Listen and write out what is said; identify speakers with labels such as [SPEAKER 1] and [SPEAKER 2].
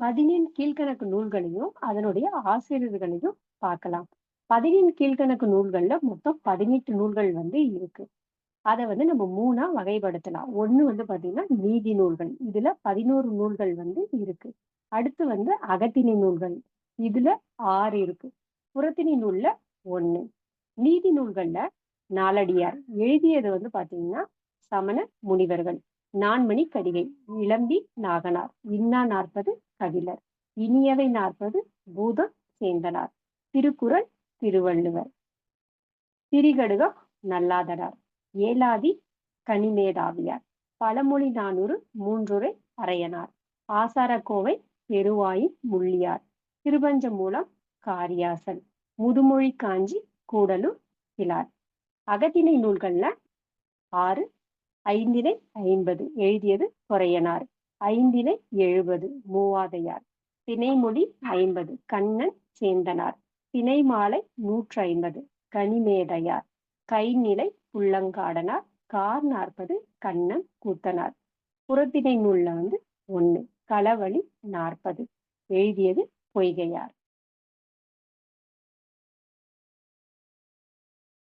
[SPEAKER 1] பதினெண் கீழ்கணக்கு நூல்களையும் அதனுடைய ஆசிரியர்களையும் பார்க்கலாம். பதினெண் கீழ்கணக்கு நூல்கள்ல மொத்தம் பதினெட்டு நூல்கள் வந்து இருக்கு. அதை வந்து நம்ம மூணா வகைப்படுத்தலாம். ஒண்ணு வந்து பாத்தீங்கன்னா நீதி நூல்கள். இதுல பதினோரு நூல்கள் வந்து இருக்கு. அடுத்து வந்து அகத்திணை நூல்கள். இதுல ஆறு இருக்கு. புறத்திணை நூல்ல ஒண்ணு. நீதி நூல்கள்ல நாலடியார். எழுதியது வந்து பாத்தீங்கன்னா சமண முனிவர்கள். நான்மணி கடிகை இளம்பி நாகனார் இன்னா நாற்பது கபிலர் இனியவை நாற்பது பூதம் சேந்தனார் திருக்குறள் திருவள்ளுவர். திரிகடுகம் நல்லாதனார் ஏலாதி கனிமேதாவியார் பழமொழி நானூறு மூன்றுரை அரையனார் ஆசாரக்கோவை பெருவாயின் முள்ளியார் திருபஞ்ச மூலம் காரியாசன் முதுமொழி காஞ்சி கூடலூர் கிளார். அகத்திணை நூல்கள்ல ஆறு ஐந்தினை ஐம்பது எழுதியது பொறையனார் ஐந்தினை எழுபது மூவாதையார். திணைமொழி ஐம்பது கண்ணன் சேந்தனார். திணைமாலை நூற்று ஐம்பது கனிமேதையார். கைநிலை புள்ளங்காடனார் கார் நாற்பது கண்ணன் கூத்தனார். புறத்திணை நூல்ல வந்து ஒண்ணு களவழி நாற்பது எழுதியது பொய்கையார்.